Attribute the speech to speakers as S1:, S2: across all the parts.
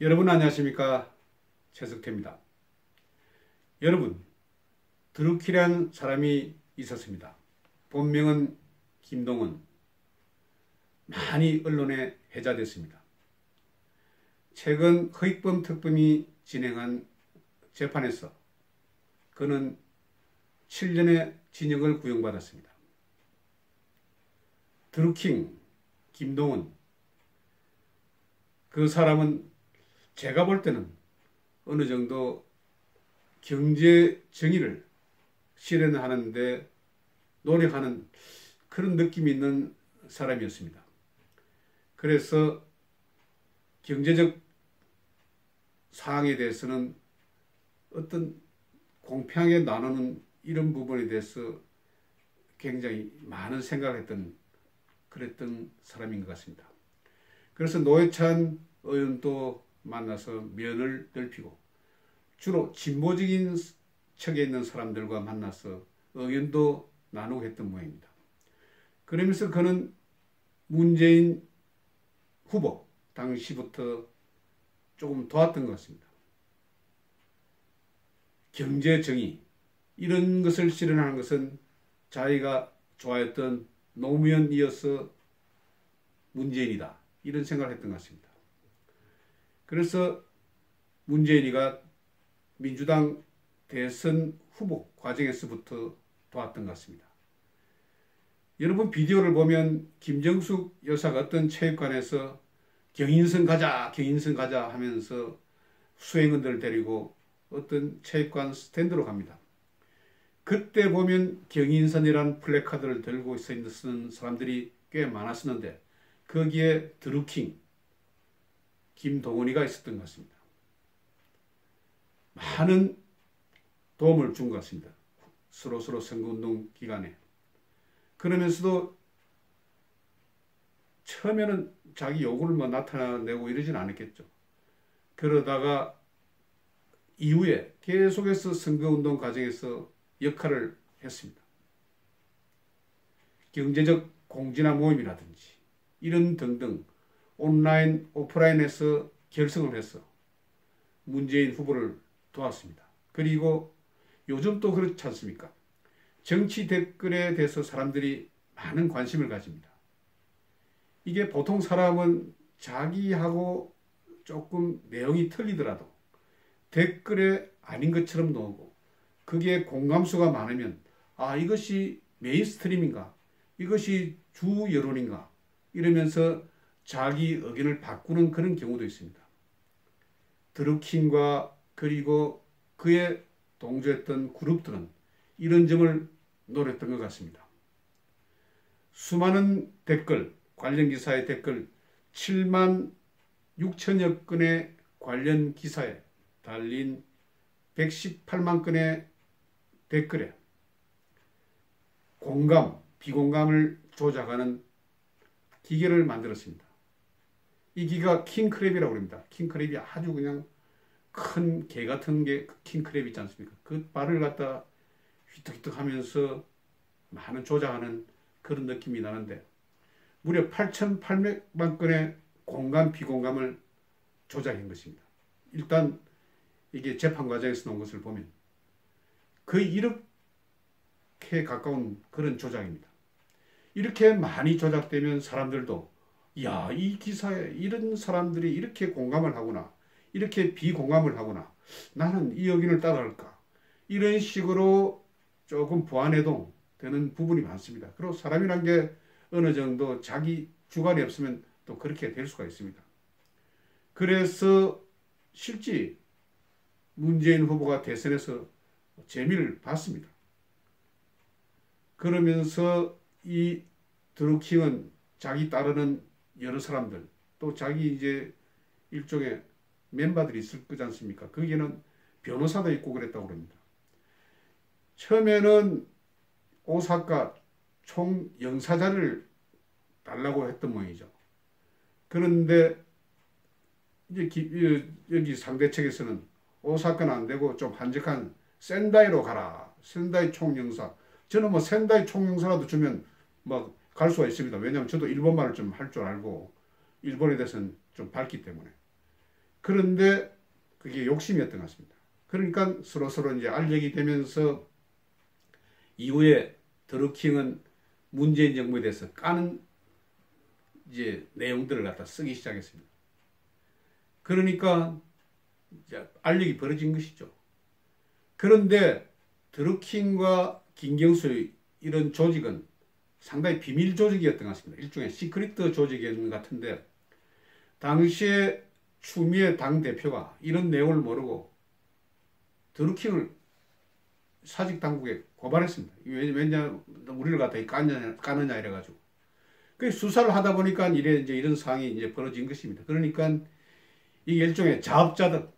S1: 여러분 안녕하십니까 최석태입니다. 여러분 드루키란 사람이 있었습니다. 본명은 김동은 많이 언론에 회자됐습니다. 최근 허익범 특검이 진행한 재판에서 그는 7년의 징역을 구형받았습니다. 드루킹 김동은 그 사람은 제가 볼 때는 어느 정도 경제 정의를 실현하는데 노력하는 그런 느낌이 있는 사람이었습니다. 그래서 경제적 사항에 대해서는 어떤 공평하게 나누는 이런 부분에 대해서 굉장히 많은 생각을 했던 그랬던 사람인 것 같습니다. 그래서 노회찬 의원도 만나서 면을 넓히고 주로 진보적인 척에 있는 사람들과 만나서 의견도 나누고 했던 모양입니다. 그러면서 그는 문재인 후보 당시부터 조금 도왔던 것 같습니다. 경제 정의 이런 것을 실현하는 것은 자기가 좋아했던 노무현이어서 문재인이다 이런 생각을 했던 것 같습니다. 그래서 문재인이가 민주당 대선 후보 과정에서부터 도왔던 것 같습니다. 여러분 비디오를 보면 김정숙 여사가 어떤 체육관에서 경인선 가자 경인선 가자 하면서 수행원들을 데리고 어떤 체육관 스탠드로 갑니다. 그때 보면 경인선이라는 플래카드를 들고 있는 사람들이 꽤 많았었는데 거기에 드루킹 김동원이가 있었던 것 같습니다. 많은 도움을 준 것 같습니다. 서로서로 선거운동 기간에. 그러면서도 처음에는 자기 요구를 뭐 나타내고 이러진 않았겠죠. 그러다가 이후에 계속해서 선거운동 과정에서 역할을 했습니다. 경제적 공진화 모임이라든지 이런 등등 온라인, 오프라인에서 결성을 해서 문재인 후보를 도왔습니다. 그리고 요즘 또 그렇지 않습니까? 정치 댓글에 대해서 사람들이 많은 관심을 가집니다. 이게 보통 사람은 자기하고 조금 내용이 틀리더라도 댓글에 아닌 것처럼 나오고 그게 공감수가 많으면 아 이것이 메인스트림인가 이것이 주 여론인가 이러면서 자기 의견을 바꾸는 그런 경우도 있습니다. 드루킹과 그리고 그의 동조했던 그룹들은 이런 점을 노렸던 것 같습니다. 수많은 댓글, 관련 기사의 댓글 7만 6천여 건의 관련 기사에 달린 118만 건의 댓글에 공감, 비공감을 조작하는 기계를 만들었습니다. 이 기가 킹크랩이라고 합니다. 킹크랩이 아주 그냥 큰 개 같은 게 킹크랩 있지 않습니까? 그 발을 갖다 휘떡휘떡 하면서 많은 조작하는 그런 느낌이 나는데 무려 8,800만 건의 공감, 비공감을 조작한 것입니다. 일단 이게 재판 과정에서 나온 것을 보면 거의 이렇게 가까운 그런 조작입니다. 이렇게 많이 조작되면 사람들도 야, 이 기사에 이런 사람들이 이렇게 공감을 하구나. 이렇게 비공감을 하구나. 나는 이 의견을 따라갈까. 이런 식으로 조금 보완해도 되는 부분이 많습니다. 그리고 사람이란 게 어느 정도 자기 주관이 없으면 또 그렇게 될 수가 있습니다. 그래서 실제 문재인 후보가 대선에서 재미를 봤습니다. 그러면서 이 드루킹은 자기 따르는 여러 사람들 또 자기 이제 일종의 멤버들이 있을 거지 않습니까? 거기에는 변호사도 있고 그랬다고 그럽니다. 처음에는 오사카 총 영사자를 달라고 했던 모양이죠. 그런데 이제 기, 여기 상대 측에서는 오사카는 안 되고 좀 한적한 센다이로 가라. 센다이 총영사. 저는 뭐 센다이 총영사라도 주면 뭐 갈 수가 있습니다. 왜냐하면 저도 일본말을 좀 할 줄 알고 일본에 대해서는 좀 밝기 때문에. 그런데 그게 욕심이었던 것 같습니다. 그러니까 서로 서로 이제 알력이 되면서 이후에 드루킹은 문재인 정부에 대해서 까는 이제 내용들을 갖다 쓰기 시작했습니다. 그러니까 이제 알력이 벌어진 것이죠. 그런데 드루킹과 김경수 이런 조직은 상당히 비밀 조직이었던 것 같습니다. 일종의 시크릿 조직이었던 것 같은데 당시에 추미애 당대표가 이런 내용을 모르고 드루킹을 사직 당국에 고발했습니다. 왜냐, 우리를 갖다 까느냐, 까느냐 이래가지고. 그 수사를 하다 보니까 이래, 이제 이런 상황이 이제 벌어진 것입니다. 그러니까 이게 일종의 자업자득,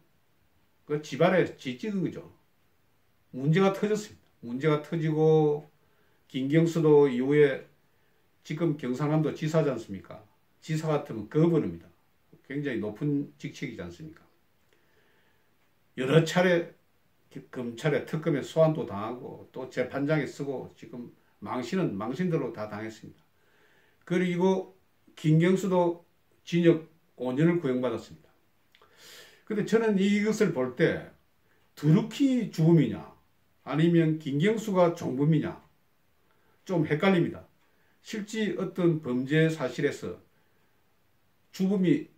S1: 그 집안에 지찍은 거죠. 문제가 터졌습니다. 문제가 터지고, 김경수도 이후에 지금 경상남도 지사지 않습니까? 지사 같으면 거부입니다. 굉장히 높은 직책이지 않습니까? 여러 차례 검찰에 특검에 소환도 당하고 또 재판장에 쓰고 지금 망신은 망신대로 다 당했습니다. 그리고 김경수도 징역 5년을 구형받았습니다. 근데 저는 이것을 볼 때 두루키 죽음이냐 아니면 김경수가 종범이냐 좀 헷갈립니다. 실제 어떤 범죄 사실에서 죽음이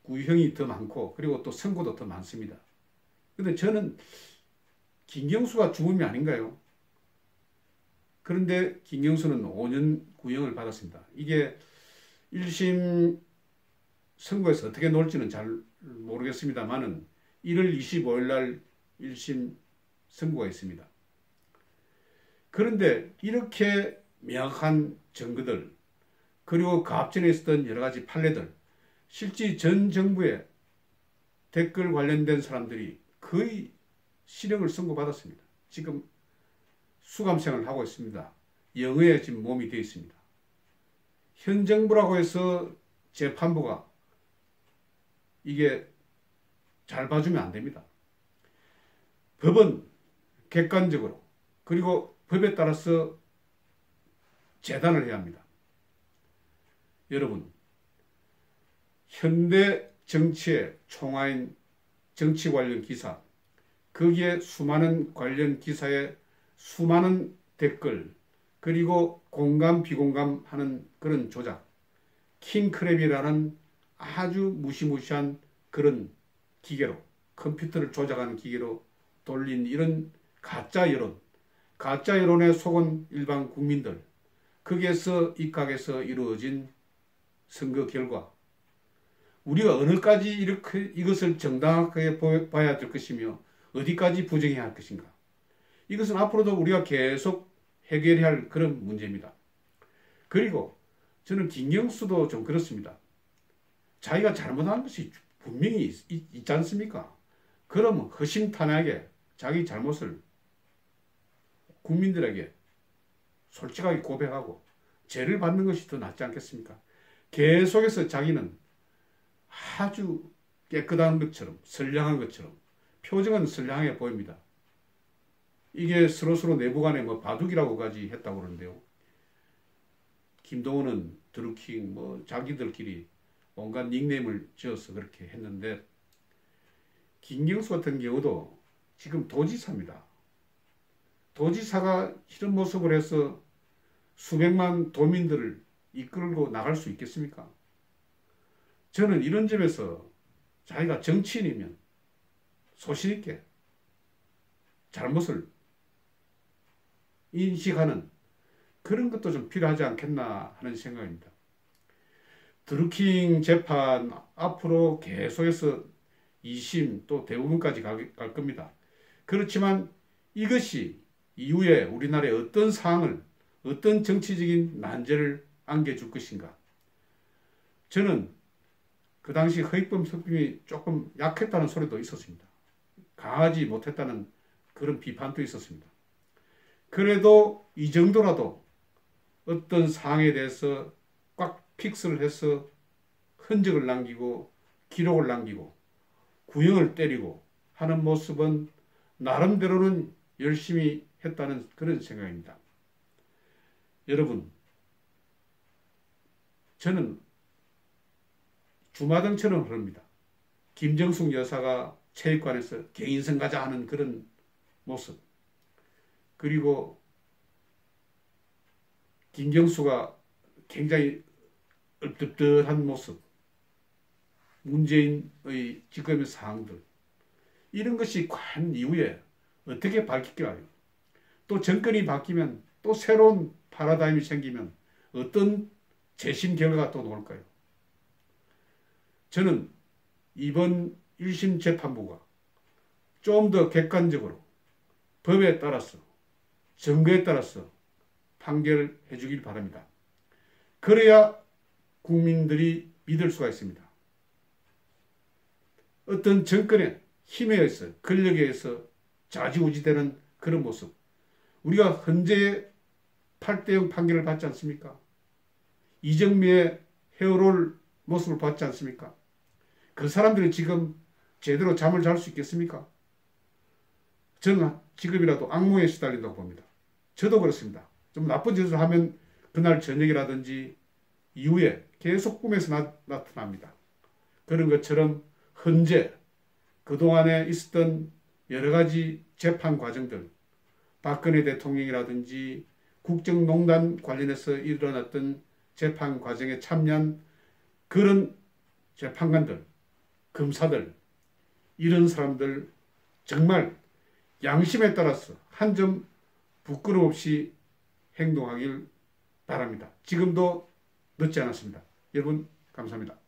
S1: 구형이 더 많고 그리고 또 선고도 더 많습니다. 근데 저는 김경수가 죽음이 아닌가요? 그런데 김경수는 5년 구형을 받았습니다. 이게 1심 선고에서 어떻게 놀지는 잘 모르겠습니다만은 1월 25일 날 1심 선고가 있습니다. 그런데 이렇게 명확한 증거들 그리고 그 앞전에 있었던 여러 가지 판례들 실제 전 정부의 댓글 관련된 사람들이 거의 실형을 선고받았습니다. 지금 수감생활을 하고 있습니다. 영어에 지금 몸이 되어 있습니다. 현 정부라고 해서 재판부가 이게 잘 봐주면 안 됩니다. 법은 객관적으로 그리고 법에 따라서 재단을 해야 합니다. 여러분 현대 정치의 총화인 정치 관련 기사 거기에 수많은 관련 기사에 수많은 댓글 그리고 공감 비공감 하는 그런 조작 킹크랩이라는 아주 무시무시한 그런 기계로 컴퓨터를 조작하는 기계로 돌린 이런 가짜 여론 가짜 여론에 속은 일반 국민들 거기에서 입각해서 이루어진 선거 결과 우리가 어느까지 이렇게 이것을 정당하게 봐야 될 것이며 어디까지 부정해야 할 것인가. 이것은 앞으로도 우리가 계속 해결해야 할 그런 문제입니다. 그리고 저는 김경수도 좀 그렇습니다. 자기가 잘못한 것이 분명히 있, 있지 않습니까? 그러면 허심탄회하게 자기 잘못을 국민들에게 솔직하게 고백하고 죄를 받는 것이 더 낫지 않겠습니까? 계속해서 자기는 아주 깨끗한 것처럼 선량한 것처럼 표정은 선량하게 보입니다. 이게 서로서로 내부 간에 뭐 바둑이라고까지 했다고 그러는데요. 김동원은 드루킹 뭐 자기들끼리 온갖 닉네임을 지어서 그렇게 했는데 김경수 같은 경우도 지금 도지사입니다. 도지사가 이런 모습을 해서 수백만 도민들을 이끌고 나갈 수 있겠습니까? 저는 이런 점에서 자기가 정치인이면 소신있게 잘못을 인식하는 그런 것도 좀 필요하지 않겠나 하는 생각입니다. 드루킹 재판 앞으로 계속해서 2심 또 대부분까지 갈, 갈 겁니다. 그렇지만 이것이 이후에 우리나라의 어떤 상황을 어떤 정치적인 난제를 안겨줄 것인가 저는 그 당시 허익범 석빙이 조금 약했다는 소리도 있었습니다. 강하지 못했다는 그런 비판도 있었습니다. 그래도 이 정도라도 어떤 상황에 대해서 꽉 픽스를 해서 흔적을 남기고 기록을 남기고 구형을 때리고 하는 모습은 나름대로는 열심히 했다는 그런 생각입니다. 여러분, 저는 주마등처럼 흐릅니다. 김정숙 여사가 체육관에서 개인성 가자 하는 그런 모습 그리고 김경수가 굉장히 얼뜻뜻한 모습 문재인의 지금의 사항들 이런 것이 과연 이후에 어떻게 바뀔까요? 또 정권이 바뀌면 또 새로운 파라다임이 생기면 어떤 재심 결과가 또 나올까요? 저는 이번 1심 재판부가 좀 더 객관적으로 법에 따라서 증거에 따라서 판결해 주길 바랍니다. 그래야 국민들이 믿을 수가 있습니다. 어떤 정권의 힘에 의해서 권력에 의해서 좌지우지되는 그런 모습 우리가 헌재의 8대0 판결을 받지 않습니까? 이정미의 헤어롤 모습을 봤지 않습니까? 그 사람들이 지금 제대로 잠을 잘 수 있겠습니까? 저는 지금이라도 악몽에 시달린다고 봅니다. 저도 그렇습니다. 좀 나쁜 짓을 하면 그날 저녁이라든지 이후에 계속 꿈에서 나, 나타납니다. 그런 것처럼 현재 그동안에 있었던 여러 가지 재판 과정들, 박근혜 대통령이라든지 국정농단 관련해서 일어났던 재판 과정에 참여한 그런 재판관들, 검사들, 이런 사람들 정말 양심에 따라서 한 점 부끄럼 없이 행동하길 바랍니다. 지금도 늦지 않았습니다. 여러분 감사합니다.